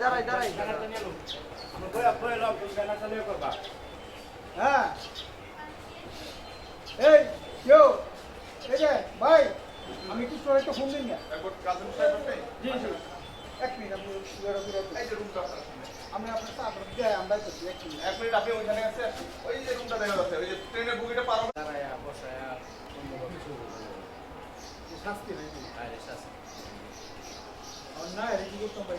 দাঁড়াই দাঁড়াই। হ্যাঁ। এই কেউ? এই যে ভাই আমি তোর একটা ফোন দিন না। এক মিনিট আপনি আমি আপনার সাথে আপনার দেয় আমরা করছি এক মিনিট। দাঁড়ায় বসায় শাস্তি নাই না এটা কি করতাম ভাই?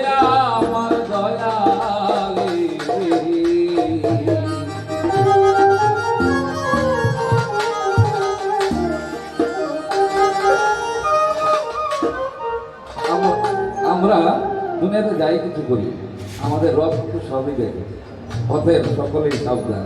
আমরা দুনিয়াতে যাই কিছু করি আমাদের রব কিন্তু সবই দেখে অতএব সকলেই সাবধান।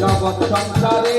জগৎ সংসারে।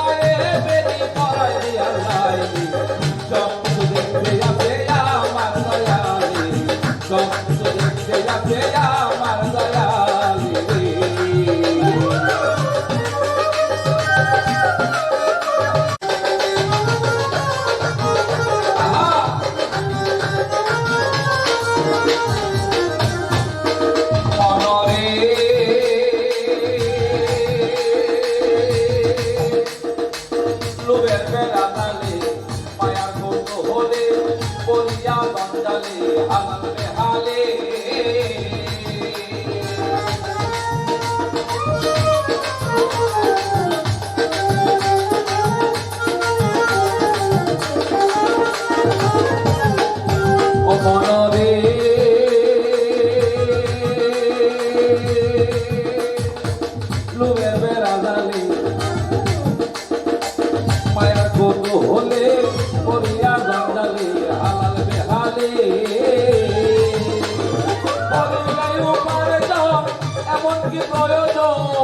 que foi eu dou